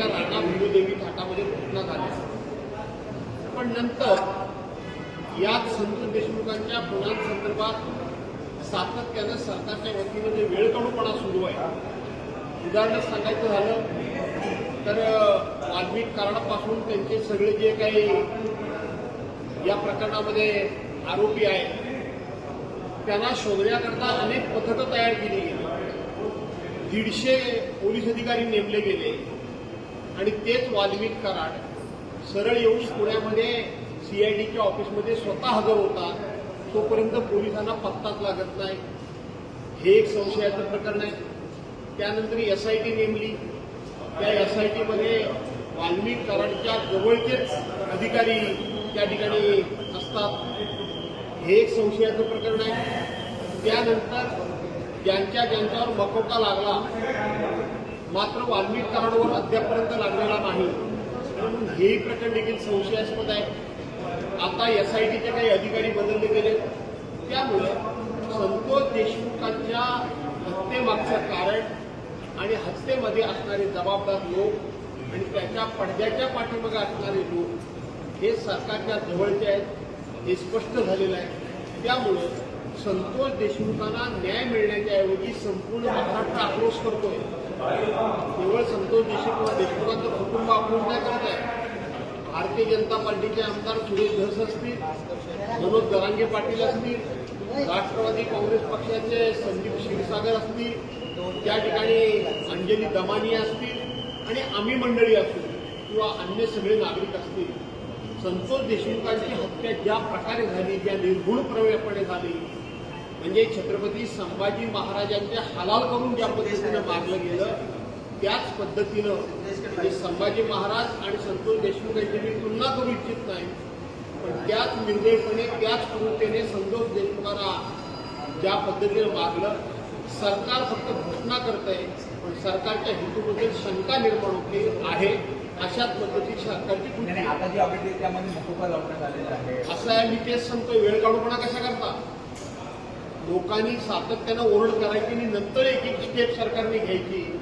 सातारच्या राणा भिडूदेवी थाटामध्ये घोषणा झाल्या पण नंतर याच संतोष देशमुखांच्या गुणांसंदर्भात सातत्यानं सरकारच्या वतीनं जे वेळकडूपणा सुरू आहे उदाहरण सांगायचं झालं तर अ, वाल्मिक कराडापासून त्यांचे सगळे जे काही या प्रकरणामध्ये आरोपी आहेत त्यांना शोधण्याकरता अनेक पथकं तयार केली गेली. दीडशे पोलीस अधिकारी नेमले गेले. आणि तेच वाल्मिक कराड. सरळ येऊन पुण्यामध्ये सीआयडीच्या ऑफिसमध्ये स्वतः हजर होता. तोपर्यंत पोलिसांना पत्ताच लागत नाही. हे एक संशयाचं प्रकरण आहे. त्यानंतर एस आय टी नेमली. त्या एस आय टीमध्ये वाल्मिक कराडच्या जवळचेच अधिकारी त्या ठिकाणी असतात. हे एक संशयाचं प्रकरण आहे. त्यानंतर ज्यांच्या ज्यांच्यावर मकोका लागला मात्र वाल्मिक कराडवर अद्यापर्यंत लागलेला नाही. म्हणून हेही प्रकरण देखील संशयास्पद आहे. आता एस आय टीचे काही अधिकारी बदलले गेले. त्यामुळे संतोष देशमुखांच्या हत्येमागचं कारण आणि हत्येमध्ये असणारे जबाबदार लोक आणि त्याच्या पडद्याच्या पाठीमागे असणारे लोक हे सरकारच्या जवळचे आहेत. हे स्पष्ट झालेलं आहे. त्यामुळे संतोष देशमुखांना न्याय मिळण्याच्या ऐवजी संपूर्ण महाराष्ट्र आक्रोश करतोय. केवळ संतोष देशमुख देशमुखांचं कुटुंब आक्रोश नाही करत आहे. भारतीय जनता पार्टीचे आमदार सुरेश धस असतील मनोज दरांगे पाटील असतील राष्ट्रवादी काँग्रेस पक्षाचे संदीप क्षीरसागर असतील त्या ठिकाणी अंजली दमानी असतील आणि आम्ही मंडळी असतील किंवा अन्य सगळे नागरिक असतील. संतोष देशमुखांची हत्या ज्या प्रकारे झाली ज्या निर्गुणप्रमेयपणे झाली म्हणजे छत्रपती संभाजी महाराजांच्या हलाल करून ज्या पद्धतीनं मारलं गेलं त्याच पद्धतीनं म्हणजे संभाजी महाराज आणि संतोष देशमुख यांची मी तुलना करू इच्छित नाही पण त्याच निर्दयपणे त्याच क्रूरतेने संतोष देशमुखांना ज्या पद्धतीनं मागलं सरकार फक्त घोषणा करत आहे पण सरकारच्या हेतूबद्दल शंका निर्माण होते आहे अशाच पद्धतीची सरकारची आता जी अपडेट आहे त्यामध्ये मकोका लावण्यात आलेला आहे. असं आहे मी तेच सांगतोय वेळ काढूपणा कशा करता? लोकांनी सातत्यानं ओरड करायची आणि नंतर एक एक स्टेप सरकारने घ्यायची.